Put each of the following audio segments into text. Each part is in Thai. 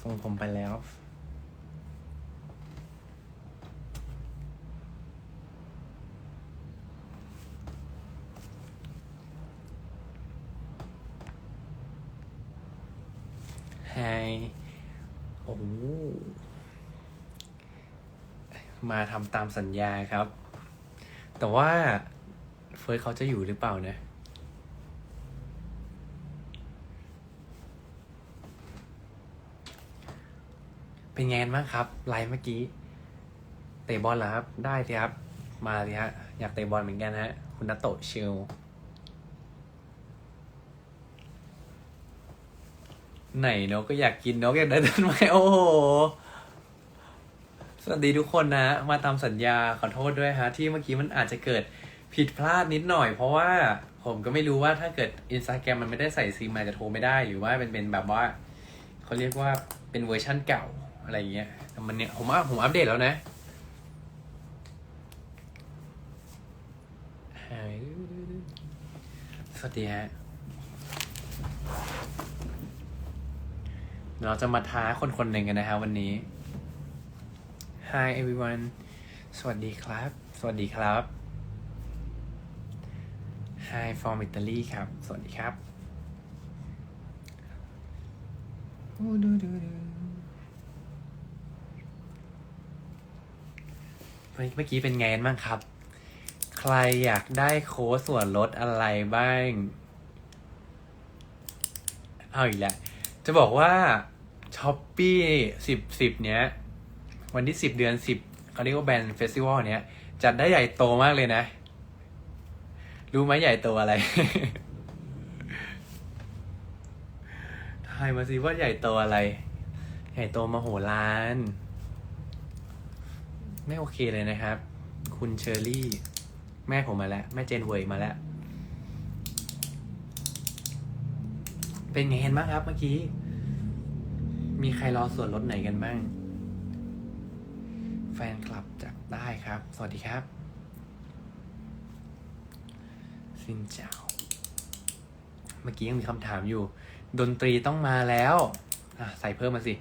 ส่งผมไปแล้ว ไฮ โอ้มาทำตามสัญญาครับ แต่ว่าเฟิร์สเขาจะอยู่หรือเปล่านะ เป็นไงบ้างครับไลฟ์เมื่อกี้เตะบอลเหรอครับ ได้สิครับ มาสิฮะอยากเตะบอลเหมือนกันฮะ คุณนัตโตชิลไหนนกก็อยากกินนกอยากได้ต้นไม้โอ้โหสวัสดีทุกคนนะ มาตามสัญญาขอโทษด้วยฮะ ที่เมื่อกี้มันอาจจะเกิดผิดพลาดนิดหน่อย เพราะว่าผมก็ไม่รู้ว่าถ้าเกิดอินสตาแกรมมันไม่ได้ใส่ซิมอาจจะโทรไม่ได้หรือว่าเป็นเป็นแบบว่าเขาเรียกว่าเป็นเวอร์ชั่นเก่า อะไรอย่างเงี้ยแต่มันเนี่ยผมว่าผมอัปเดตแล้วนะสวัสดีฮะเราจะมาท้าคนคนหนึ่งกันนะฮะวันนี้ Hi everyone สวัสดีครับ สวัสดีครับ Hi from Italy ครับ สวัสดีครับเมื่อ เมื่อกี้เป็นไงบ้างครับ ใครอยากได้โค้ดส่วนลดอะไรบ้าง เอาอีกแล้ว จะบอกว่าช้อปปี้สิบสิบเนี้ย วันที่สิบเดือนสิบเขาเรียกว่าแบรนด์เฟสติวัลเนี้ย จัดได้ใหญ่โตมากเลยนะ รู้ไหมใหญ่โตอะไรทายมาสิว่าใหญ่โตอะไร ใหญ่โตมโหฬาร ไม่โอเคเลยนะครับ คุณเชอรี่ แม่ผมมาแล้ว แม่เจนเวยมาแล้ว เป็นไงเห็นบ้างครับเมื่อกี้ มีใครรอส่วนลดไหนกันบ้าง แฟนคลับจัดได้ครับ สวัสดีครับ สินเจ้า เมื่อกี้ยังมีคำถามอยู่ ดนตรีต้องมาแล้ว อะ ใส่เพิ่มมาสิ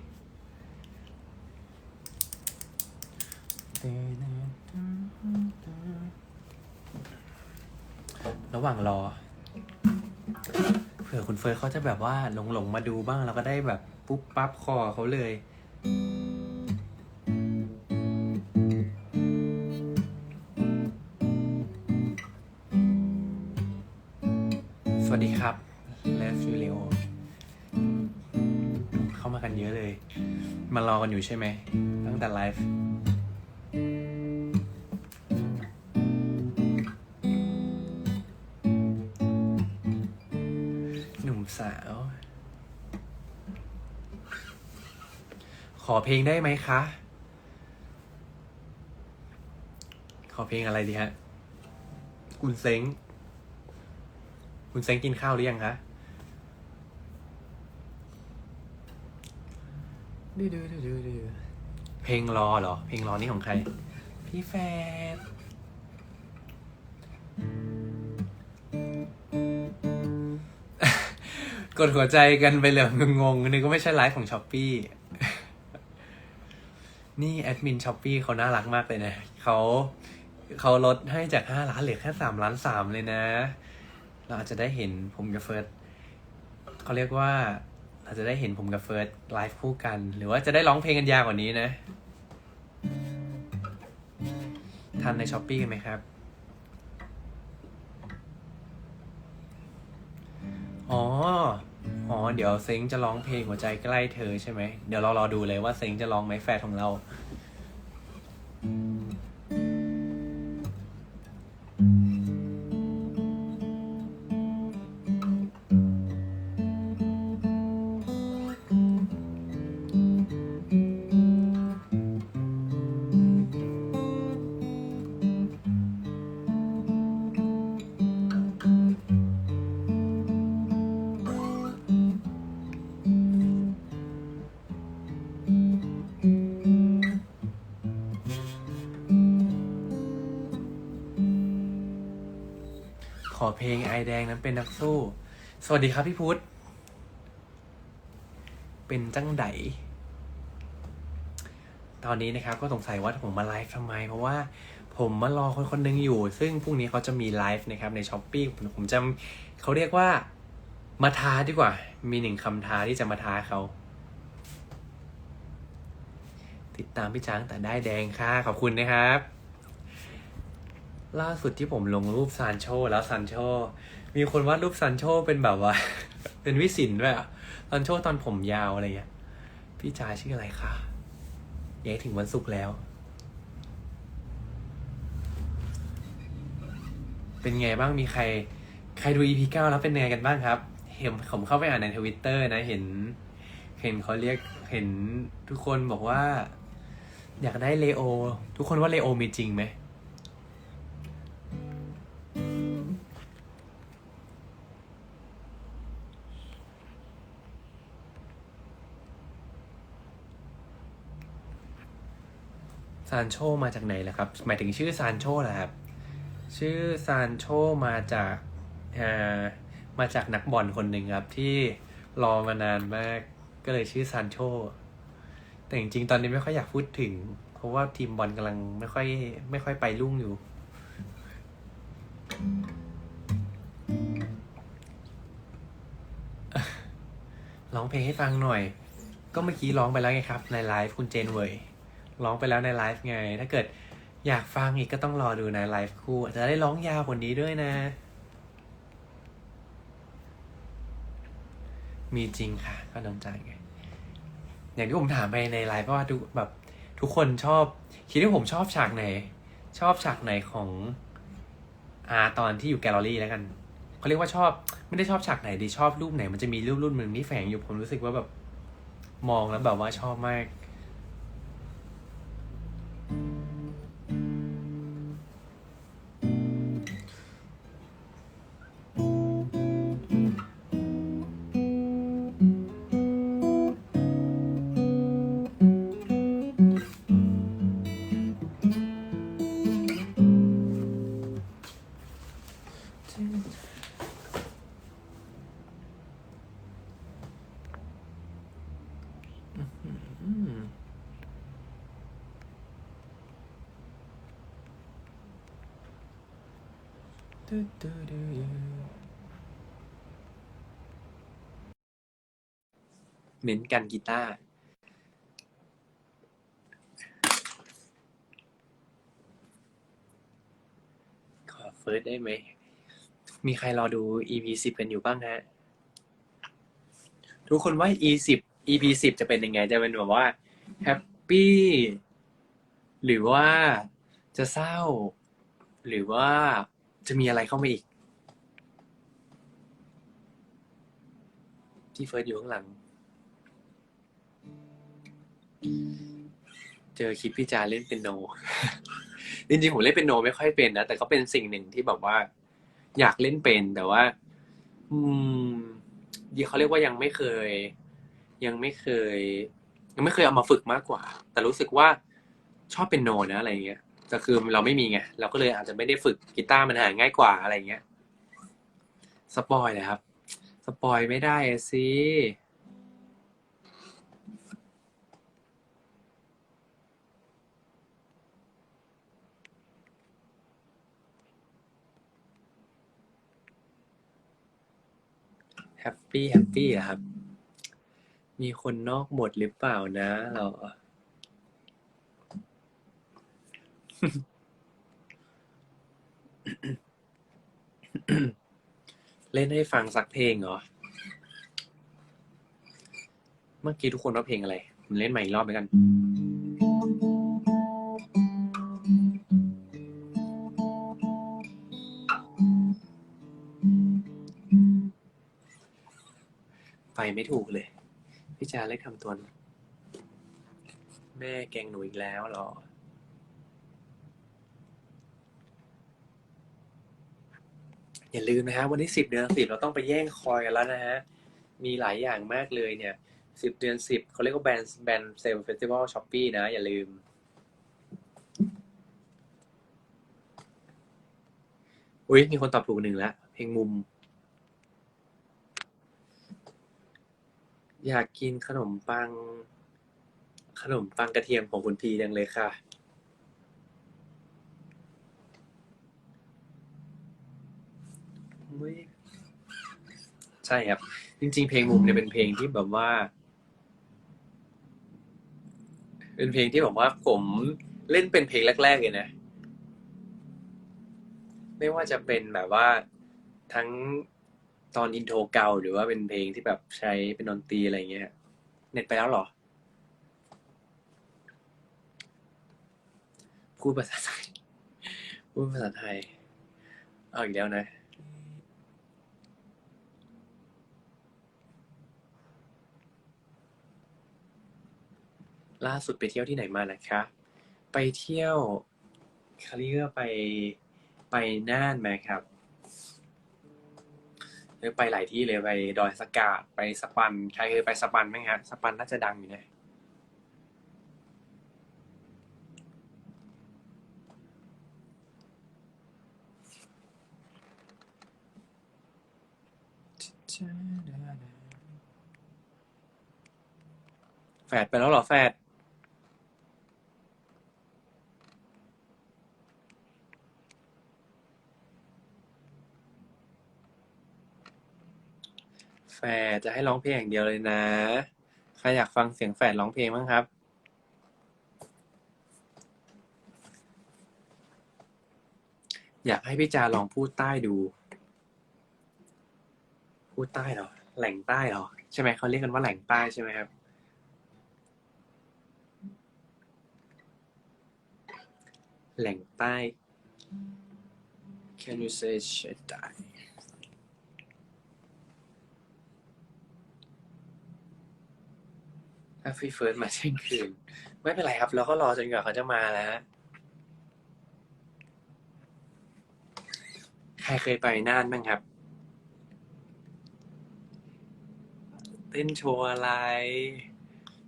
ระหว่างรอ เผื่อคุณเฟิร์สเขาจะแบบว่าหลงหลงมาดูบ้างเราก็ได้แบบปุ๊บปั๊บคอเขาเลย สวัสดีครับเลฟฟิเลโอเข้ามากันเยอะเลย มารอกันอยู่ใช่ไหม ตั้งแต่ไลฟ์ เพลงได้ไหมคะ ขอเพลงอะไรดีฮะ คุณเซ้ง คุณเซ้งกินข้าวหรือยังคะดูดูดูดูดูเพลงรอเหรอ เพลงรอนี่ของใคร พี่แฟนกดหัวใจกันไปเลยงงๆนึกว่าไม่ใช่ไลฟ์ของช้อปปี้ นี่แอดมินช้อปปี้เขาน่ารักมากเลยนะเขาเขาลดให้จากห้าล้านเหลือแค่สามล้านสามเลยนะ เราอาจจะได้เห็นผมกับเฟิร์สเขาเรียกว่าอาจจะได้เห็นผมกับเฟิร์สไลฟ์คู่กัน หรือว่าจะได้ร้องเพลงกันยาวกว่านี้นะ ทันในช้อปปี้กันไหมครับ อ๋อ อ๋อ เดี๋ยวเซ็งจะร้องเพลงหัวใจใกล้เธอใช่ไหม เดี๋ยวเรารอดูเลยว่าเซ็งจะร้องไหมแฟนของเรา เพลงไอแดงนั้นเป็นนักสู้ สวัสดีครับพี่พุทธ เป็นจังไดตอนนี้นะครับก็สงสัยว่าผมมาไลฟ์ทำไม เพราะว่าผมมารอคนคนหนึงอยู่ ซึ่งพรุ่งนี้เขาจะมีไลฟ์นะครับในช้อปปี้ผมจะเขาเรียกว่ามาท้าดีกว่า มีหนึ่งคำท้าที่จะมาท้าเขา ติดตามพี่จ้างแต่ได้แดงค่ะ ขอบคุณนะครับ ล่าสุดที่ผมลงรูปซานโชแล้วซานโชมีคนวาดรูปซานโชเป็นแบบว่า เป็นวิสินด้วยอะซานโชตอนผมยาวอะไรเงี้ย พี่จ๋าชื่ออะไรคะเย้ถึงวันศุกร์แล้ว เป็นไงบ้างมีใคร ใครดู EP เก้าแล้วเป็นไงกันบ้างครับ เห็นผมเข้าไปอ่านในทวิตเตอร์นะเห็น เห็นเขาเรียกเห็นทุกคนบอกว่า อยากได้เลโอ ทุกคนว่าเลโอมีจริงไหม ซานโชมาจากไหนล่ะครับ หมายถึงชื่อซานโชเหรอครับ ชื่อซานโชมาจากอ่ามาจากนักบอลคนหนึ่งครับ ที่รอมานานมาก ก็เลยชื่อซานโช แต่จริงๆ ตอนนี้ไม่ค่อยอยากพูดถึง เพราะว่าทีมบอลกำลังไม่ค่อยไม่ค่อยไปรุ่งอยู่ ร้องเพลงให้ฟังหน่อย ก็เมื่อกี้ร้องไปแล้วไงครับ ในไลฟ์คุณเจนเวย ร้องไปแล้วในไลฟ์ไง ถ้าเกิดอยากฟังอีกก็ต้องรอดูในไลฟ์คู่อาจจะได้ร้องยาวกว่านี้ด้วยนะ มีจริงค่ะ ก็น้ำใจไง อย่างที่ผมถามไปในไลฟ์ว่าทุกแบบทุกคนชอบ คิดว่าผมชอบฉากไหน ชอบฉากไหนของอาตอนที่อยู่แกลเลอรี่แล้วกันเขาเรียกว่าชอบไม่ได้ชอบฉากไหนดีชอบรูปไหน มันจะมีรูปรุ่นหนึ่งที่แฝงอยู่ผมรู้สึกว่าแบบมองแล้วแบบว่าชอบมาก ม็นกันกีตาร์ขอเฟิร์สได้ไหม มีใครรอดู EP สิบกันอยู่บ้างฮะ ทุกคนว่า E สิบ EP สิบจะเป็นยังไง จะเป็นแบบว่าแฮปปี้หรือว่าจะเศร้า หรือว่าจะมีอะไรเข้ามาอีก ที่เฟิร์สอยู่ข้างหลัง เจอคลิปพี่จาเล่นเป็นโน จริงๆผมเล่นเป็นโนไม่ค่อยเป็นนะแต่ก็เป็นสิ่งหนึ่งที่แบบว่า อยากเล่นเป็นแต่ว่า อืมเขาเรียกว่ายังไม่เคย ยังไม่เคย ยังไม่เคยเอามาฝึกมากกว่า แต่รู้สึกว่าชอบเป็นโนนะอะไรเงี้ยแต่คือเราไม่มีไงเราก็เลยอาจจะไม่ได้ฝึกกีตาร์มันหาง่ายกว่าอะไรเงี้ยสปอยเลยครับ สปอยไม่ได้สิ แฮปปี้แฮปปี้อะครับ มีคนนอกบทหรือเปล่านะ เรา เล่นให้ฟังสักเพลงเหรอ เมื่อกี้ทุกคนว่าเพลงอะไรผมเล่นใหม่อีกรอบไปกัน ไปไม่ถูกเลย พี่จาเล็กทำตัวแม่แกงหนูอีกแล้วหรอ อย่าลืมนะฮะวันที่สิบเดือนสิบเราต้องไปแย่งคอยกันแล้วนะฮะ มีหลายอย่างมากเลยเนี่ยสิบเดือนสิบเขาเรียกว่าแบรนด์แบรนด์เซลเฟสติวัลช้อปปี้นะ อย่าลืมอุ้ยมีคนตอบถูกหนึ่งแล้วเพลงมุม อยากกินขนมปัง ขนมปังกระเทียมของคุณพีจังเลยค่ะ ใช่ครับ จริง ๆ เพลงมุมเนี่ยเป็นเพลงที่แบบว่า เป็นเพลงที่แบบว่าผมเล่นเป็นเพลงแรก ๆ เลยนะ ไม่ว่าจะเป็นแบบว่าทั้ง ตอนอินโทรเก่าหรือว่าเป็นเพลงที่แบบใช้เป็นดนตรีอะไรเงี้ย เน็ตไปแล้วเหรอ พูดภาษาไทย พูดภาษาไทย เอาอีกแล้วนะ ล่าสุดไปเที่ยวที่ไหนมานะคะ ไปเที่ยวเขาเรียไปไปน่านมาครับ หรือไปหลายที่เลยไปดอยสกาดไปสปันใครเคยไปสปันไหมครับสปันน่าจะดังอยู่นะแฟดไปแล้วเหรอแฟด แฟดจะให้ร้องเพลงอย่างเดียวเลยนะ ใครอยากฟังเสียงแฟดร้องเพลงบ้างครับ อยากให้พี่จาลองพูดใต้ดู พูดใต้เหรอ แหล่งใต้เหรอ ใช่ไหมเขาเรียกกันว่าแหล่งใต้ใช่ไหมครับ แหล่งใต้ Can you say shit ใต้ ถ้าพี่เฟิร์สมาเช่นคืน ไม่เป็นไรครับ เราก็รอจนกว่าเขาจะมาแล้วใครเคยไปน่านบ้างครับ เต้นโชว์อะไร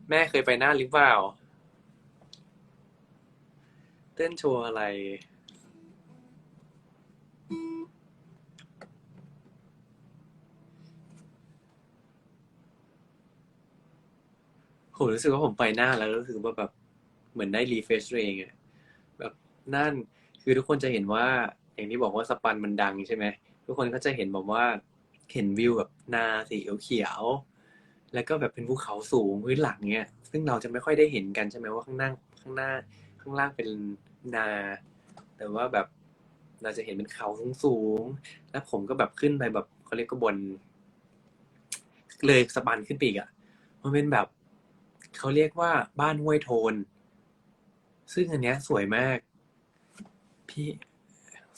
แม่เคยไปน่านหรือเปล่า เต้นโชว์อะไร ผมรู้สึกว่าผมไปหน่าแล้วรู้สึกว่าแบบเหมือนได้รีเฟชตัวเองอะแบบนั่นคือทุกคนจะเห็นว่าอย่างที่บอกว่าสปันมันดังใช่ไหมทุกคนก็จะเห็นแบบว่าเห็นวิวแบบนาสีเขียวๆแล้วก็แบบเป็นภูเขาสูงพื้นหลังเนี้ย ซึ่งเราจะไม่ค่อยได้เห็นกันใช่ไหมว่าข้างหน้าข้างหน้าข้างล่างเป็นนา แต่ว่าแบบเราจะเห็นเป็นเขาสูงๆแล้วผมก็แบบขึ้นไปแบบเขาเรียกก็บน เลยสะบันขึ้นปีกอะมันเป็นแบบ เขาเรียกว่าบ้านห้วยโทน ซึ่งอันเนี้ยสวยมาก พี่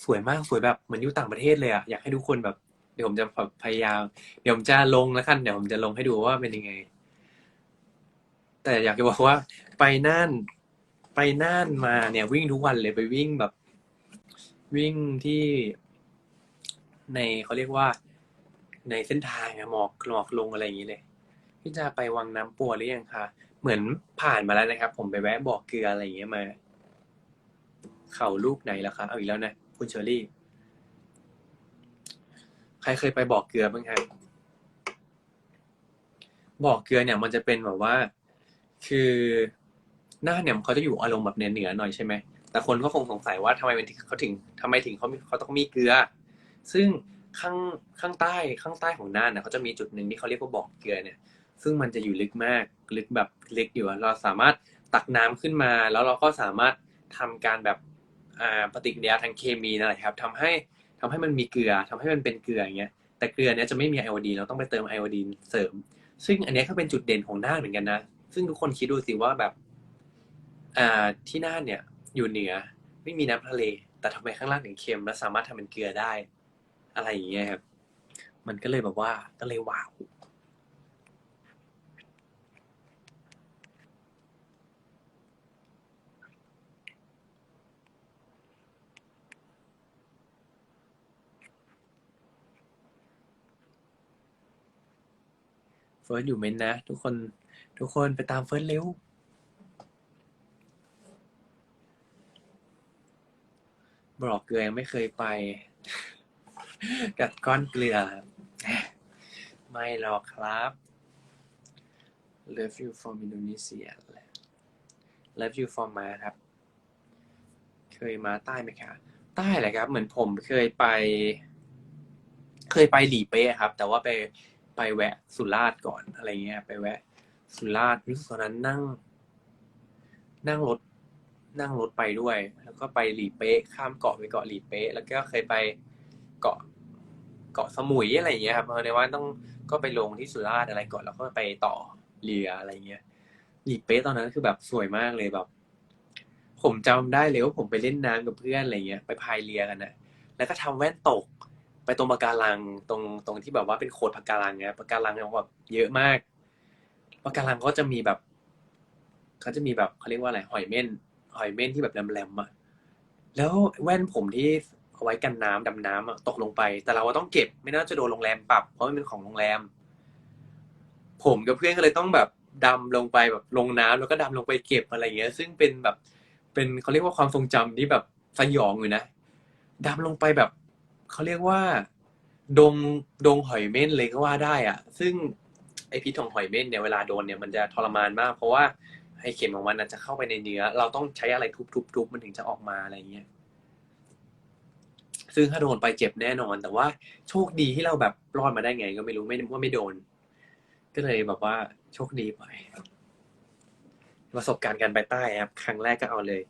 สวยมากสวยแบบเหมือนอยู่ต่างประเทศเลยอะอยากให้ทุกคนแบบ เดี๋ยวผมจะพยายาม เดี๋ยวผมจะลงแล้วกันเดี๋ยวผมจะลงให้ดูว่าเป็นยังไง แต่อยากจะบอกว่า ไปน่านไปน่านมาเนี่ยวิ่งทุกวันเลยไปวิ่งแบบ วิ่งที่ในเขาเรียกว่า ในเส้นทางอะหมอกหมอกลงอะไรอย่างนี้เลยพี่จะไปวังน้ำปัวหรือยังคะ เหมือนผ่านมาแล้วนะครับ ผมไปแวะบอกเกลืออะไรอย่างเงี้ยมา เข่าลูกไหนแล้วคะเอาอีกแล้วนะคุณเชอรี่ ใครเคยไปบอกเกลือบ้างครับบอกเกลือเนี่ย มันจะเป็นแบบว่า คือหน้าเนี่ยเขาจะอยู่อารมณ์แบบเหนือๆหน่อยใช่ไหมแต่คนก็คงสงสัยว่าทำไมมันเขาถึงทำไมถึงเขาเขาต้องมีเกลือ ซึ่งข้างข้างใต้ข้างใต้ของน่านนะเขาจะมีจุดหนึ่งที่เขาเรียกว่าบ่อเกลือเนี่ย ซึ่งมันจะอยู่ลึกมาก ลึกแบบลึกอยู่เราสามารถตักน้ำขึ้นมา แล้วเราก็สามารถทำการแบบปฏิกิริยาทางเคมีนั่นแหละครับทำให้ทำให้มันมีเกลือทำให้มันเป็นเกลืออย่างเงี้ยแต่เกลือเนี้ยจะไม่มีไอโอดีนเราต้องไปเติมไอโอดีนเสริม ซึ่งอันเนี้ยก็เป็นจุดเด่นของน่านเหมือนกันนะ ซึ่งทุกคนคิดดูสิว่าแบบอ่าที่น่านเนี่ยอยู่เหนือไม่มีน้ำทะเล แต่ทำไมข้างล่างถึงเค็มและสามารถทำเป็นเกลือได้ อะไรอย่างเงี้ยครับ มันก็เลยแบบว่าก็เลยว้าว ฟิร์สอยู่เมนนะ ทุกคน ทุกคนไปตามเฟิร์สเร็วบอกเกลือยังไม่เคยไป กัดก้อนเกลือ ไม่หรอกครับ Love you from Indonesia แหละ Love you from มาครับ เคยมาใต้ไหมคะใต้แหละครับ เหมือนผมเคยไป เคยไปหลีเป๊ะครับ แต่ว่าไป ไปแวะสุราษฎร์ก่อนอะไรเงี้ย ไปแวะ สุราษฎร์รู้สึกตอนนั้นนั่ง นั่งรถ นั่งรถไปด้วย แล้วก็ไปหลีเป๊ะข้ามเกาะไปเกาะหลีเป๊ะแล้วก็เคยไปเกาะเกาะสมุยอะไรเงี้ยครับเพราะในว่าต้องก็ไปลงที่สุราษฎร์อะไรก่อนแล้วก็ไปต่อเรืออะไรเงี้ยหลีเป๊ะตอนนั้นคือแบบสวยมากเลยแบบ ผมจำได้เลยว่าผมไปเล่นน้ำกับเพื่อนอะไรเงี้ยไปพายเรือกันนะแล้วก็ทำแว่นตก ไปตรงปะการังตรงตรงที่แบบว่าเป็นโขดปะการังเนี่ยปะการังเนี่ยแบบเยอะมากปะการังก็จะมีแบบเขาจะมีแบบเขาเรียกว่าอะไรหอยเม่นหอยเม่นที่แบบแหลมๆอะแล้วแว่นผมที่เอาไว้กันน้ำดำน้ำอะตกลงไป แต่เราก็ต้องเก็บไม่น่าจะโดนโรงแรมปรับ เพราะมันเป็นของโรงแรม ผมกับเพื่อนก็เลยต้องแบบดำลงไปแบบลงน้ำแล้วก็ดำลงไปเก็บอะไรเงี้ย ซึ่งเป็นแบบเป็นเขาเรียกว่าความทรงจำที่แบบสยองอยู่นะดำลงไปแบบ เขาเรียกว่า ดงดงหอยเม่นเลยก็ว่าได้อะซึ่งไอพิษของหอยเม่นเนี่ยเวลาโดนเนี่ยมันจะทรมานมาก เพราะว่าไอเข็มของมันจะเข้าไปในเนื้อ เราต้องใช้อะไรทุบๆๆมันถึงจะออกมาอะไรเงี้ยซึ่งถ้าโดนไปเจ็บแน่นอน แต่ว่าโชคดีที่เราแบบรอดมาได้ไง ก็ไม่รู้ไม่ว่าไม่โดน ก็เลยแบบว่าโชคดีไปประสบการณ์การไปใต้ครับ ครั้งแรกก็เอาเลย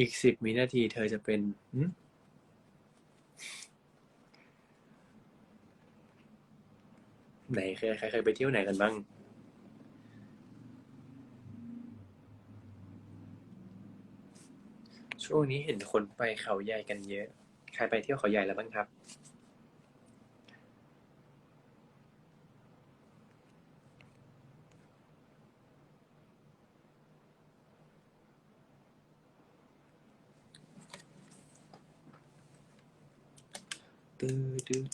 อีกสิบวินาทีเธอจะเป็นไหนเคยใครเคยไปเที่ยวไหนกันบ้าง ช่วงนี้เห็นคนไปเขาใหญ่กันเยอะ ใครไปเที่ยวเขาใหญ่แล้วบ้างครับ ตื้อดื้อ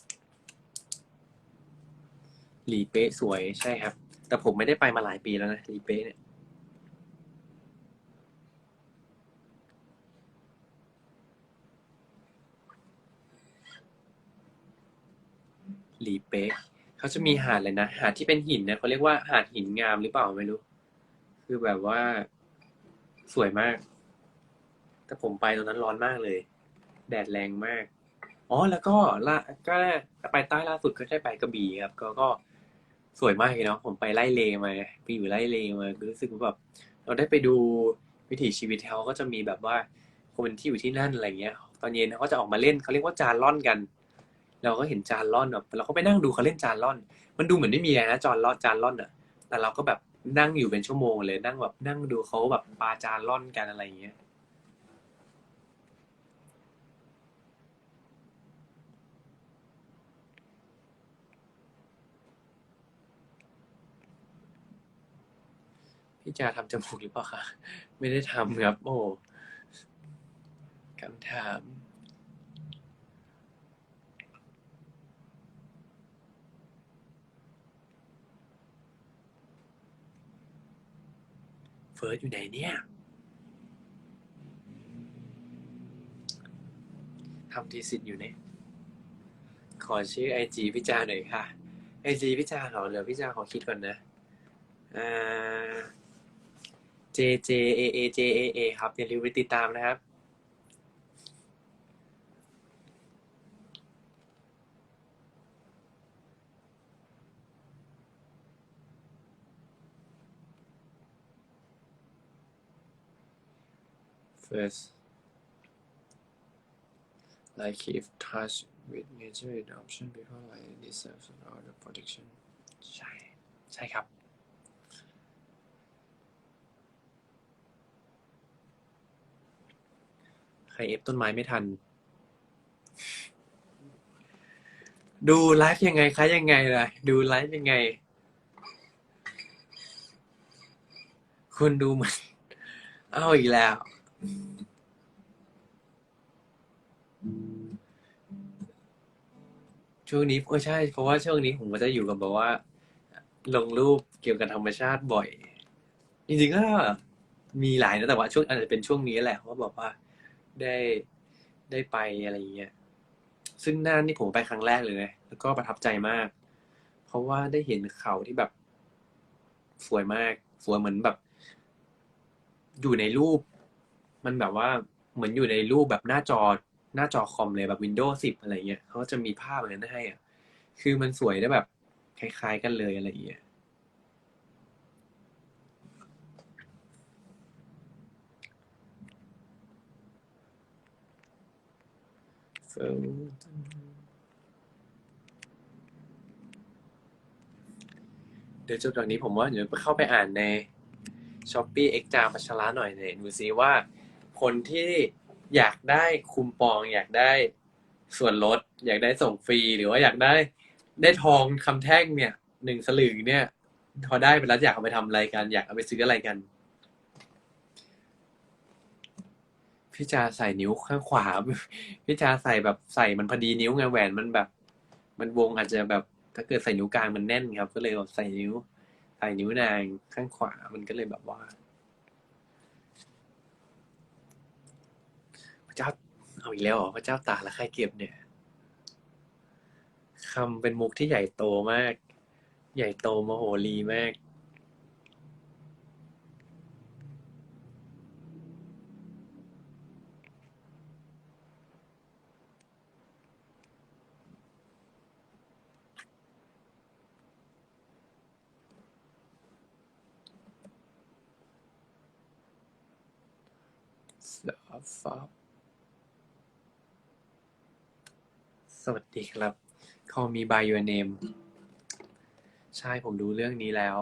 หลีเป๊ะสวยใช่ครับ แต่ผมไม่ได้ไปมาหลายปีแล้วนะหลีเป๊ะเนี่ย หลีเป๊ะเขาจะมีหาดเลยนะ หาดที่เป็นหินเนี่ยเขาเรียกว่าหาดหินงามหรือเปล่าไม่รู้ คือแบบว่าสวยมาก แต่ผมไปตอนนั้นร้อนมากเลย แดดแรงมาก อ๋อ แล้วก็ล่าก็ไปใต้ล่าสุดก็ได้ไปกระบี่ครับ ก็ก็สวยมากเลยเนาะผมไปไล่เลมาไปอยู่ไล่เลมารู้สึกว่าแบบเราได้ไปดูวิถีชีวิตเขาก็จะมีแบบว่าคนที่อยู่ที่นั่นอะไรเงี้ย ตอนเย็นเขาก็จะออกมาเล่นเขาเรียกว่าจานล่อนกัน เราก็เห็นจานล่อนแบบเราก็ไปนั่งดูเขาเล่นจานล่อน มันดูเหมือนไม่มีอะไรนะจานล่อนจานล่อนอะแต่เราก็แบบนั่งอยู่เป็นชั่วโมงเลยนั่งแบบนั่งดูเขาแบบปาจานล่อนกันอะไรเงี้ย พี่จาทำจมูกหรือเปล่าคะไม่ได้ทำครับ โอ้คำถาม เฟิร์สอยู่ไหนเนี่ยทำทีสิทธิ์อยู่เนี่ยขอชื่อไอจีพี่จาหน่อยค่ะไอจีพี่จาเหรอเดี๋ยวพี่จาขอคิดก่อนนะ อ่า J J A A J A A ครับอย่าลืมไปติดตามนะครับ First like keep touch with nature adoption before like deserves all the protection ใช่ ใช่ครับ ใครเอฟต้นไม้ไม่ทัน ดูไลฟ์ยังไงคะยังไงล่ะ ดูไลฟ์ยังไง คุณดูมัน เอาอีกแล้ว ช่วงนี้เออใช่ เพราะว่าช่วงนี้ผมก็จะอยู่กับแบบว่า ลงรูปเกี่ยวกับธรรมชาติบ่อย จริงๆก็มีหลายนะแต่ว่าช่วงอาจจะเป็นช่วงนี้แหละเพราะว่าว่า ได้ได้ไปอะไรอย่างเงี้ยซึ่งน่านนี่ผมไปครั้งแรกเลยนะแล้วก็ประทับใจมาก เพราะว่าได้เห็นเขาที่แบบ สวยมาก สวยเหมือนแบบ อยู่ในรูป มันแบบว่าเหมือนอยู่ในรูปแบบหน้าจอหน้าจอคอมเลยแบบ Windows 10 อะไรเงี้ยเขาก็จะมีภาพอะไรนั้นให้อะคือมันสวยได้แบบ คล้าย ๆ กันเลยอะไรอย่างเงี้ย เดี๋ยวจบจากนี้ผมว่าเดี๋ยวเข้าไปอ่านใน s h อ p e e X จาพัชระหน่อยเนี่ยดูซิว่า คนที่อยากได้คูปอง อยากได้ส่วนลด อยากได้ส่งฟรี หรือว่าอยากได้ได้ทองคำแท่งเนี่ยหนึ่งสลึงเนี่ย พอได้ไปแล้วอยากเอาไปทำอะไรกัน อยากเอาไปซื้ออะไรกัน พี่จาใส่นิ้วข้างขวา พี่จาใส่แบบใส่มันพอดีนิ้วไงแหวนมันแบบ มันวงอาจจะแบบ ถ้าเกิดใส่นิ้วกลางมันแน่นครับ ก็เลยแบบใส่นิ้ว ใส่นิ้วนางข้างขวามันก็เลยแบบว่าพระเจ้าเอาอีกแล้วเหรอพระเจ้าตาและใครเก็บเนี่ยคำเป็นมุกที่ใหญ่โตมาก ใหญ่โตมโหรีมาก Stop สวัสดีครับ Call me by your name ใช่ผมดูเรื่องนี้แล้ว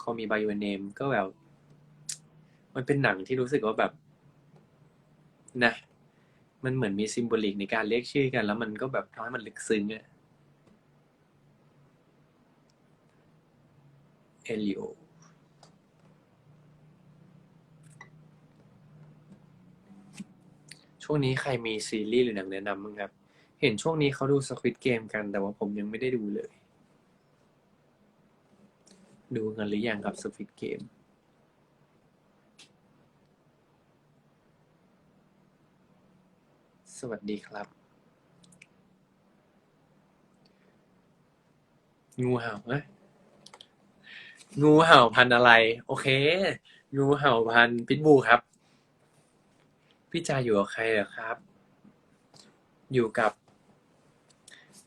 Call me by your name ก็แบบ มันเป็นหนังที่รู้สึกว่าแบบ นะ มันเหมือนมีซิมโบลิกในการเรียกชื่อกัน แล้วมันก็แบบทำให้มันลึกซึ้งอะเอลิโอ ช่วงนี้ใครมีซีรีส์หรือหนังแนะนำบ้างครับ เห็นช่วงนี้เขาดู Squid Game กัน แต่ว่าผมยังไม่ได้ดูเลย ดูกันหรือยังครับ Squid Game สวัสดีครับ งูเห่าเอ้ยงูเห่าพันธุ์อะไร โอเค งูเห่าพันธุ์พิทบูครับ พี่จ่าอยู่กับใครเหรอครับ อยู่กับ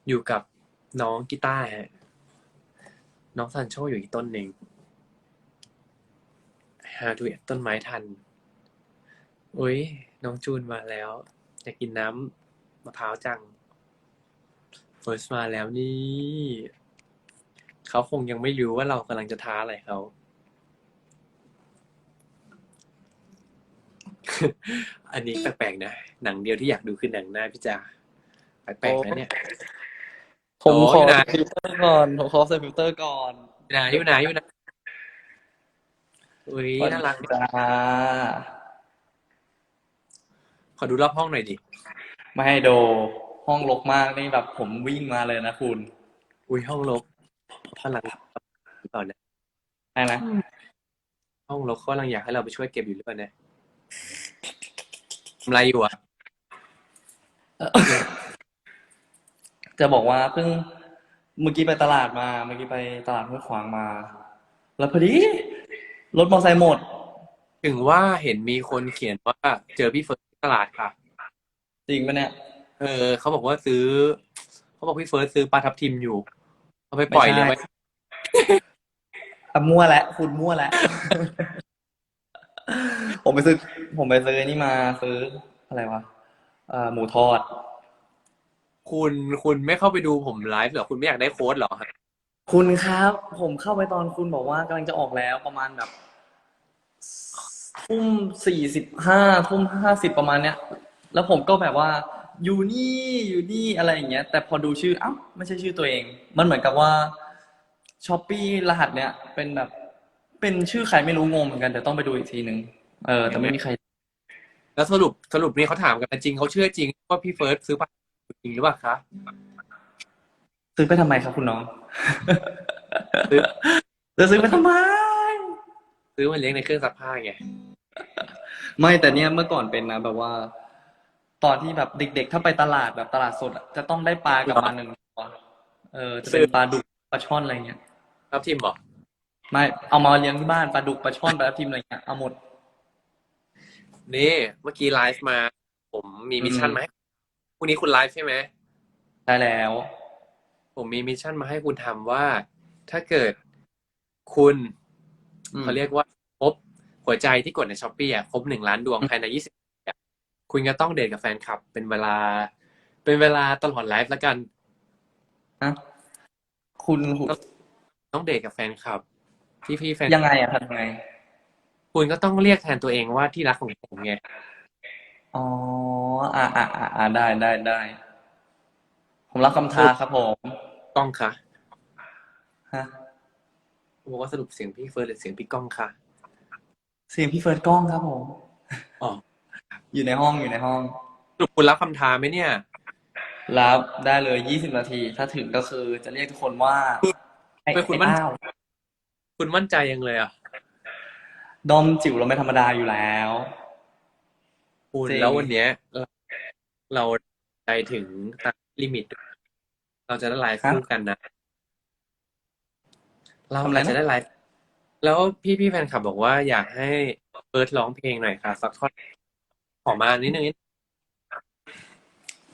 อยู่กับน้องกีตาร์ฮะน้องซันโชอยู่อีกต้นหนึ่งหาดูต้นไม้ทันอุ้ยน้องจูนมาแล้ว อยากกินน้ำมะพร้าวจังเฟิร์สมาแล้วนี่ เขาคงยังไม่รู้ว่าเรากำลังจะท้าอะไรเขา อันนี้แปลกๆนะ หนังเดียวที่อยากดูคือหนังหน้าพี่จาแปลกๆนะเนี่ย ผมโอ้ขออยู่ไหนใส่ฟิลเตอร์ก่อนผมขอใส่ฟิลเตอร์ก่อนอยู่ไหนอยู่ไหนอยู่ไหนอุ้ยน่ารักจ้าขอดูรอบห้องหน่อยดิไม่ให้โด ห้องรกมากนี่แบบผมวิ่งมาเลยนะคุณอุ้ยห้องรกพลังหรือเปล่าเนี่ยอะไรนะห้องรกเขากำลังอยากให้เราไปช่วยเก็บอยู่หรือเปล่าเนี่ยทำ อะไรอยู่อะ จะบอกว่าเพิ่งเมื่อกี้ไปตลาดมา เมื่อกี้ไปตลาดห้วยขวางมา แล้วพอดีรถมอเตอร์ไซค์หมด ถึงว่าเห็นมีคนเขียนว่าเจอพี่เฟิร์สที่ตลาดค่ะ จริงปะเนี่ย เออเขาบอกว่าซื้อ เขาบอกพี่เฟิร์สซื้อปลาทับทิมอยู่เอาไปปล่อยไม่เลยใช่ไหมอะมั่วแล้วคุณมั่วแล้ว ผมไปซื้อ ผมไปซื้อนี่มาซื้ออะไรวะเอ่อหมูทอด คุณคุณไม่เข้าไปดูผมไลฟ์เหรอ คุณไม่อยากได้โค้ดเหรอฮะคุณครับ ผมเข้าไปตอนคุณบอกว่ากำลังจะออกแล้วประมาณแบบทุ่มสี่สิบห้าทุ่มห้าสิบประมาณเนี้ย แล้วผมก็แบบว่า อยู่นี่อยู่นี่อะไรอย่างเงี้ย แต่พอดูชื่อเอ้าไม่ใช่ชื่อตัวเอง มันเหมือนกับว่าช้อปปี้รหัสเนี้ยเป็นแบบ เป็นชื่อใครไม่รู้งงเหมือนกันแต่ต้องไปดูอีกทีนึง เออ แต่ไม่มีใคร แล้วสรุปสรุปนี่เขาถามกันจริงเขาเชื่อจริงว่าพี่เฟิร์สซื้อปลาทับทิมจริงหรือเปล่าคะซื้อไปทำไมครับคุณน้องซื้อจะซื้อไปทำไม ซื้อมาเลี้ยงในเครื่องซักผ้าไง ไม่แต่เนี่ยเมื่อก่อนเป็นนะแบบว่า ตอนที่แบบเด็กๆ ถ้าไปตลาดแบบตลาดสดอะจะต้องได้ปลากลับมาหนึ่งตัวเออจะเป็นปลาดุกปลาช่อนอะไรเงี้ย ครับทีมบอกไม่เอามาเลี้ยงที่บ้านปลาดุกปลาช่อนปลาทับทิมอะไรเงี้ยเอาหมด นี่เมื่อกี้ไลฟ์มา ผมมีมิชชั่นอืมมาให้พรุ่งนี้คุณไลฟ์ใช่ไหมได้แล้ว ผมมีมิชชั่นมาให้คุณทำว่า ถ้าเกิดคุณอืมเขาเรียกว่าครบหัวใจที่กดในช้อปปี้อะครบหนึ่งล้านดวงภายในยี่สิบคุณก็ต้องเดทกับแฟนคลับ เป็นเวลา เป็นเวลาตลอดไลฟ์แล้วกันฮะคุณคุณต้องเดทกับแฟนคลับ พี่พี่ๆแฟนยังไงอะทำยังไง คุณก็ต้องเรียกแทนตัวเองว่าที่รักของผมไง อ๋อ อ่าอ่าอ่าอ่าได้ได้ได้ ผมรับคำท้าครับผมก้องค่ะฮะผมบอกว่าสรุปเสียงพี่เฟิร์สหรือเสียงพี่ก้องค่ะ เสียงพี่เฟิร์สกล้องครับผม อ๋อ อยู่ในห้องอยู่ในห้อง สรุปคุณรับคำท้าไหมเนี่ย รับได้เลยยี่สิบนาที ถ้าถึงก็คือจะเรียกทุกคนว่า ไอ้เป็นคุณไอ้มั่น อ้าว คุณมั่นใจยังเลยอะ ดอมจิ๋วเราไม่ธรรมดาอยู่แล้วคุณจริง แล้ววันเนี้ยเราเราใจถึงตามลิมิต เราจะได้ไลฟ์คู่กันนะ เราทำอะไรอาจนะ จะได้ไลฟ์แล้วพี่พี่ๆแฟนคลับบอกว่าอยากให้เฟิร์สร้องเพลงหน่อยค่ะสักท่อนขอมานิดนึง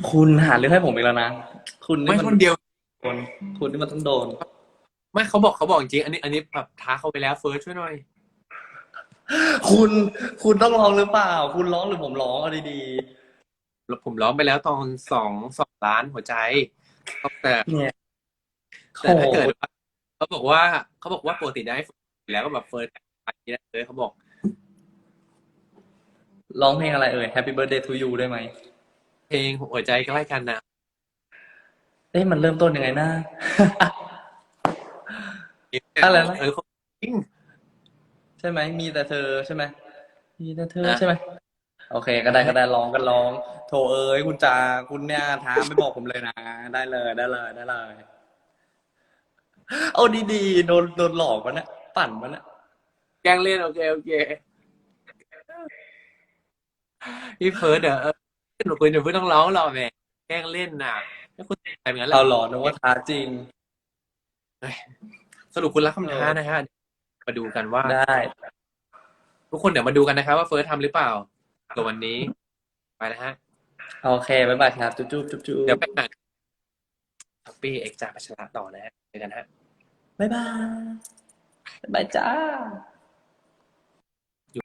คุณหาเรื่องให้ผมอีกแล้วนะ คุณไม่นี่คมันนเดียว โดนคุณนี่มันต้องโดน ไม่เขาบอกเขาบอกจริงๆอันนี้ อันนี้แบบท้าเขาไปแล้วเฟิร์สช่วยหน่อย คุณคุณต้องร้องหรือเปล่า คุณร้องหรือผมร้องเอาดีผมร้องไปแล้วตอนสองสองล้านหัวใจแต่ๆเนี่ยแต่ถ้าเกิดโอ้ว่าเขาบอกว่าเขาบอกว่าปกติได้อยู่แล้วก็แบบเฟิร์สไปได้เลยเขาบอก ร้องเพลงอะไรเอ่ย Happy Birthday to you ได้ไหมเพลงหัวใจใกล้กันนะเอ๊ะมันเริ่มต้นยังไงนะ อะไรนะ เออจริงใช่ไหมมีแต่เธอใช่ไหมมีแต่เธอนะใช่ไหมโอเค ก็ได้ก็ได้ร้องกันร้องโทรเอ้ยคุณจาคุณเนี่ยท้าไม่บอกผมเลยนะ ได้เลยได้เลยได้เลย เอาดีๆโดนโดนหลอกวะเนี่ยปั่นวะเนี่ยแกล้งเล่นโอเคโอเคพี่เฟิร์สเดี๋ยวเออหนูคุยหนูเพิ่งต้องร้องหรอกแหม่แกล้งเล่นน่ะถ้าคุณทำอย่างนั้นแหละเอาหลอนึกว่าท้าจริงสรุปคุณรับคำท้านะฮะ มาดูกันว่า ได้ ทุกคนเดี๋ยวมาดูกันนะครับ ว่าเฟิร์สทำหรือเปล่าตัววันนี้ ไปนะฮะ โอเคบ๊ายบายครับ จุ๊บจุ๊บจุ๊บจุ๊บเดี๋ยวไปหาทัปปี้เอ็กซ์จาพัชระต่อนะฮะเจอกันฮะบ๊ายบายบ๊ายบายจ้า